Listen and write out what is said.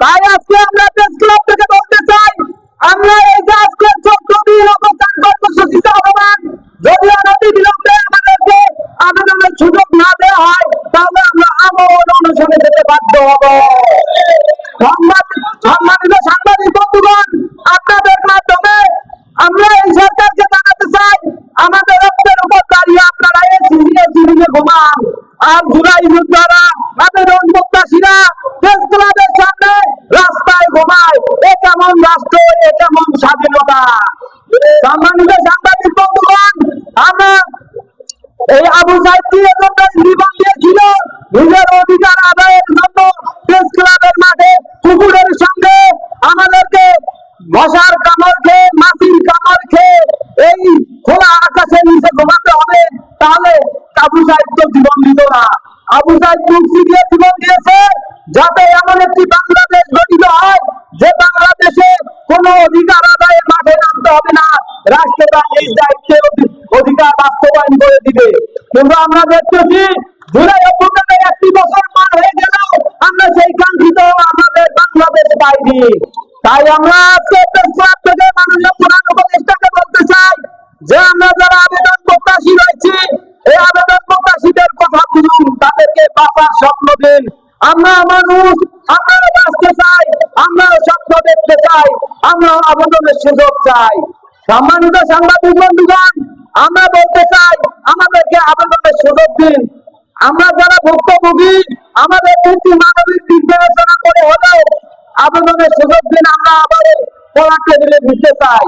তাই আজকে আমরা প্রেস ক্লাব থেকে বলতে চাই, আমরা এই যে আজকে কর্মসূচি আহ্বান যদি অনতি বিলম্বে আমাদেরকে আবেদনের সুযোগ না দেওয়া হয়, তাহলে আমরা আমল অনুসরণে যেতে বাধ্য হব। সম্মানিত সাংবাদিক বন্ধুগণ, আপনাদের মাধ্যমে আমরা এই সরকারকে জানাতে চাই, আমাদের রক্তের উপর দাঁড়িয়ে আপনারা এই সিরিয়াস ঘুমান। আর জুলাই যুদ্ধ কেমন রাষ্ট্র এ কেমন স্বাধীনতা? সম্মানিত সাংবাদিক বন্ধুগণ, আমরা এই আবু নিজের অধিকার আদায়ের জন্য প্রেস ক্লাবের মাঠে কুকুরের সঙ্গে আমাদেরকে মশার কামড় খেয়ে মাছির কামড় খেয়ে এই খোলা আকাশের নিচে ঘুমাতে হবে, তাহলে আবু সাইদ তো জীবন দিত না। আবু মুক্তি দিয়ে জীবন দিয়েছে, যাতে এমন একটি বাংলাদেশ গঠিত না রাষ্ট্র তার নিজ অধিকার বাস্তবায়ন করে দিবে। কিন্তু আমরা দেখতেছি, জুলাই অভ্যুত্থানের একটি বছর পার হয়ে গেল আমরা সেই কাঙ্ক্ষিত আমাদের বাংলাদেশ পাইনি। তাই আমরা আজকে প্রেস ক্লাব থেকে মাননীয় প্রধান উপদেষ্টাকে বলতে চাই যে আমরা যারা আবেদন প্রত্যাশী রয়েছি, এই আবেদন প্রত্যাশীদের কথা বুঝুন তাদেরকে বাঁচার স্বপ্ন দিন। আমরা মানুষ আমরা বাঁচতে চাই আমরা স্বপ্ন দেখতে চাই আমরা আবেদনের সুযোগ চাই। সম্মানিত সাংবাদিক বন্ধুগণ আমরা বলতে চাই, আমাদেরকে আবেদনের সুযোগ দিন। আমরা যারা ভুক্তভোগী, আমাদের কিন্তু মানবিক দিক বিবেচনা করে হলেও আবেদনের সুযোগ দিন, আমরা আবার পড়া টেবিলে দিতে চাই।